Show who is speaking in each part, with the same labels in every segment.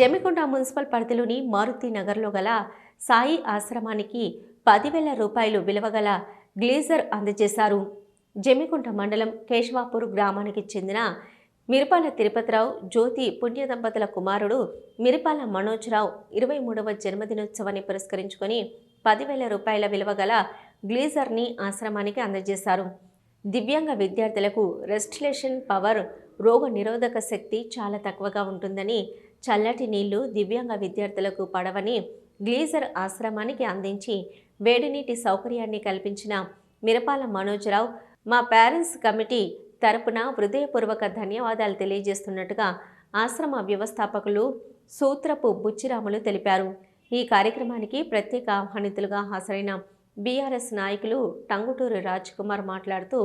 Speaker 1: Jammikonda municipal పరిధిలోని మారుతి నగర్లో గల సాయి ఆశ్రమానికి పదివేల రూపాయలు విలువగల గ్లేజర్ అందజేశారు. జమ్మికుంట మండలం కేశవాపూర్ గ్రామానికి చెందిన మిరపాల తిరుపతిరావు జ్యోతి పుణ్య దంపతుల కుమారుడు మిరపాల మనోజ్రావు ఇరవై మూడవ జన్మదినోత్సవాన్ని పురస్కరించుకొని పదివేల రూపాయల విలువగల గ్లీజర్ని ఆశ్రమానికి అందజేశారు. దివ్యాంగ విద్యార్థులకు రెస్టిలేషన్ పవర్ రోగ నిరోధక శక్తి చాలా తక్కువగా ఉంటుందని చల్లటి నీళ్ళు దివ్యాంగ విద్యార్థులకు పడవని గ్లీజర్ ఆశ్రమానికి అందించి వేడినీటి సౌకర్యాన్ని కల్పించిన మిరపాల మనోజ్రావు మా పేరెంట్స్ కమిటీ తరపున హృదయపూర్వక ధన్యవాదాలు తెలియజేస్తున్నట్టుగా ఆశ్రమ వ్యవస్థాపకులు సూత్రపు బుచ్చిరాములు తెలిపారు. ఈ కార్యక్రమానికి ప్రత్యేక ఆహ్వానితులుగా హాజరైన బీఆర్ఎస్ నాయకులు టంగుటూరు రాజ్ కుమార్ మాట్లాడుతూ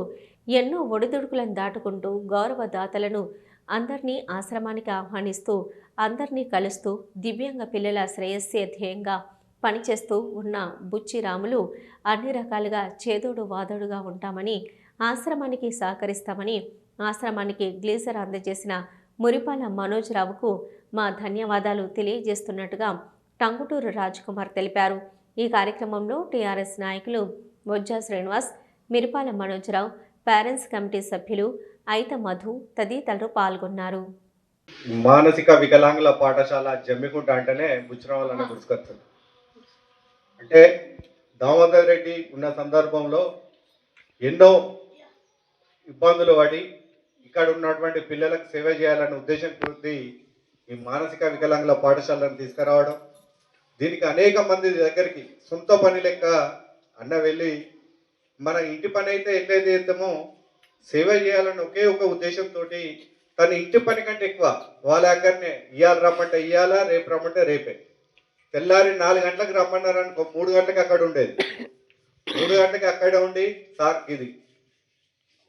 Speaker 1: ఎన్నో ఒడిదుడుకులను దాటుకుంటూ గౌరవదాతలను అందరినీ ఆశ్రమానికి ఆహ్వానిస్తూ అందరినీ కలుస్తూ దివ్యాంగ పిల్లల శ్రేయస్సే ధ్యేయంగా పనిచేస్తూ ఉన్న బుచ్చి రాములు అన్ని రకాలుగా చేదోడు వాదోడుగా ఉంటామని ఆశ్రమానికి సహకరిస్తామని ఆశ్రమానికి గ్లీజర్ అందజేసిన మురిపాల మనోజ్రావుకు మా ధన్యవాదాలు తెలియజేస్తున్నట్టుగా టంగుటూరు రాజ్ కుమార్ తెలిపారు. ఈ కార్యక్రమంలో టీఆర్ఎస్ నాయకులు బొజ్జా శ్రీనివాస్ మిరిపాల మనోజ్రావు పేరెంట్స్ కమిటీ సభ్యులు అయిత మధు తదితరులు పాల్గొన్నారు.
Speaker 2: మానసిక వికలాంగుల పాఠశాల జమ్మికుంట అంటేనే బుచ్చిరావాలన్న గుర్తుకొస్తుంది. అంటే దామోదర్ రెడ్డి ఉన్న సందర్భంలో ఎన్నో ఇబ్బందులు పడి ఇక్కడ ఉన్నటువంటి పిల్లలకు సేవ చేయాలనే ఉద్దేశం కొద్ది ఈ మానసిక వికలాంగుల పాఠశాలను తీసుకురావడం దీనికి అనేక మంది దగ్గరికి సొంత పని లెక్క అన్న వెళ్ళి మన ఇంటి పని అయితే ఎట్లయితే చేద్దామో సేవ చేయాలని ఒకే ఒక ఉద్దేశంతో తన ఇంటి పని కంటే ఎక్కువ వాళ్ళ దగ్గరనే ఇవాళ రమ్మంటే ఇవాళ రేపు రమ్మంటే రేపే. తెల్లారి నాలుగు గంటలకు రమ్మన్నారు అనుకో మూడు గంటలకు అక్కడ ఉండేది. మూడు గంటలకు అక్కడ ఉండి సార్ ఇది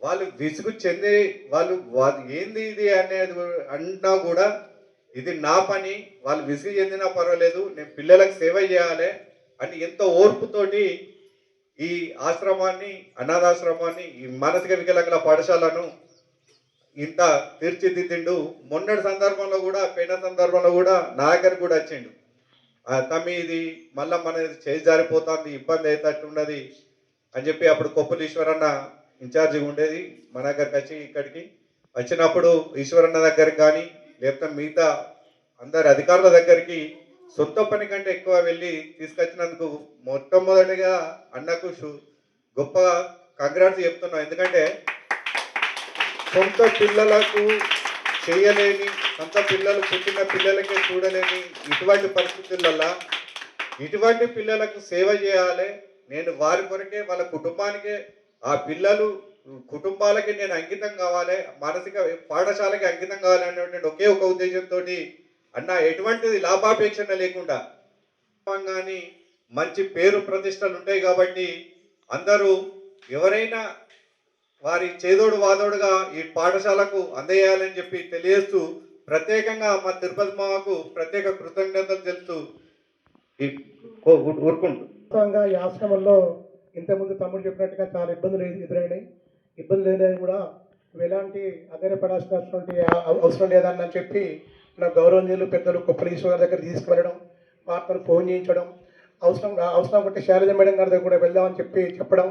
Speaker 2: వాళ్ళు విసుగు చెంది వాళ్ళు ఏంది ఇది అనేది అన్నా కూడా ఇది నా పని వాళ్ళు విసుగు చెందినా పర్వాలేదు నేను పిల్లలకు సేవ చేయాలి అని ఎంతో ఓర్పుతోటి ఈ ఆశ్రమాన్ని అనాథాశ్రమాన్ని ఈ మానసిక వికలాంగుల పాఠశాలను ఇంత తీర్చిదిద్దిండు. మొన్నటి సందర్భంలో కూడా పోయిన సందర్భంలో కూడా నా దగ్గర కూడా వచ్చిండు. ఆ, తమ్మి ఇది మళ్ళీ మన చేసి జారిపోతుంది ఇబ్బంది అవుతట్టున్నది అని చెప్పి అప్పుడు కొప్పులు ఈశ్వరన్న ఇన్ఛార్జిగా ఉండేది మన దగ్గరికి వచ్చి ఇక్కడికి. వచ్చినప్పుడు ఈశ్వరన్న దగ్గరికి కానీ లేకపోతే మిగతా అందరి అధికారుల దగ్గరికి సొంత పని కంటే ఎక్కువ వెళ్ళి తీసుకొచ్చినందుకు మొట్టమొదటిగా అన్నకు గొప్ప కంగ్రాట్స్ చెప్తున్నాం. ఎందుకంటే సొంత పిల్లలకు చేయలేని సొంత పిల్లలు పుట్టిన పిల్లలకే చూడలేని ఇటువంటి పరిస్థితులల్లో ఇటువంటి పిల్లలకు సేవ చేయాలి. నేను వారి కొరకే వాళ్ళ కుటుంబానికే ఆ పిల్లలు కుటుంబాలకి నేను అంకితం కావాలి మానసిక పాఠశాలకి అంకితం కావాలి అనేటువంటి ఒకే ఒక ఉద్దేశంతో అన్న ఎటువంటిది లాభాపేక్షణ లేకుండా? కానీ మంచి పేరు ప్రతిష్టలు ఉంటాయి కాబట్టి అందరూ ఎవరైనా వారి చేదోడు వాదోడుగా ఈ పాఠశాలకు అందజేయాలని చెప్పి తెలియజేస్తూ ప్రత్యేకంగా మా తిరుపతి మామకు ప్రత్యేక కృతజ్ఞతలు తెలుస్తూ ఈ కో- ఊరుకుంటూ.
Speaker 3: ఈ ఆశ్రమంలో ఇంతకుముందు తమ్ముడు చెప్పినట్టుగా చాలా ఇబ్బందులు ఎదురైనాయి. ఇబ్బందులు ఎదురైనా కూడా ఎలాంటి అధైర్యపడాల్సినటువంటి అవసరం లేదని చెప్పి నా గౌరవనీయులు పెద్దలు కుప్పలీశ్వర గారి దగ్గర తీసుకువెళ్ళడం వార్తను ఫోన్ చేయించడం అవసరం అవసరం ఉంటే శైలజ మేడం గారి దగ్గర కూడా వెళ్దామని చెప్పి చెప్పడం.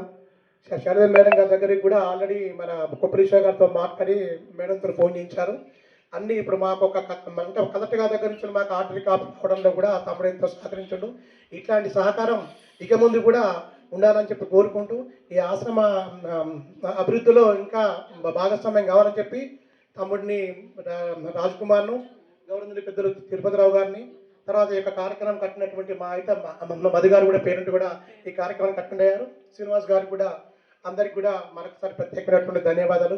Speaker 3: శారద మేడం గారి దగ్గరికి కూడా ఆల్రెడీ మన కుప్పలీశ్వర గారితో మాట్లాడి మేడంతో ఫోన్ చేయించారు. అన్నీ ఇప్పుడు మాకు ఒక అంటే కలెక్టర్ గారి దగ్గర నుంచి మాకు ఆర్డర్ కాపీ అవడంలో కూడా తమ్ముడు ఎంతో సహకరించడం. ఇట్లాంటి సహకారం ఇక ముందు కూడా ఉండాలని చెప్పి కోరుకుంటూ ఈ ఆశ్రమ అభివృద్ధిలో ఇంకా భాగస్వామ్యం కావాలని చెప్పి తమ్ముడిని రా- రాజ్ కుమార్ను గౌరవ పెద్దలు తిరుపతిరావు గారిని తర్వాత ఈ యొక్క కార్యక్రమం కట్టినటువంటి మా అయితే మధు గారు కూడా పేరెంట్ కూడా ఈ కార్యక్రమం కట్టినయ్యారు శ్రీనివాస్ గారు కూడా అందరికి కూడా మరొకసారి ప్రత్యేకమైనటువంటి ధన్యవాదాలు.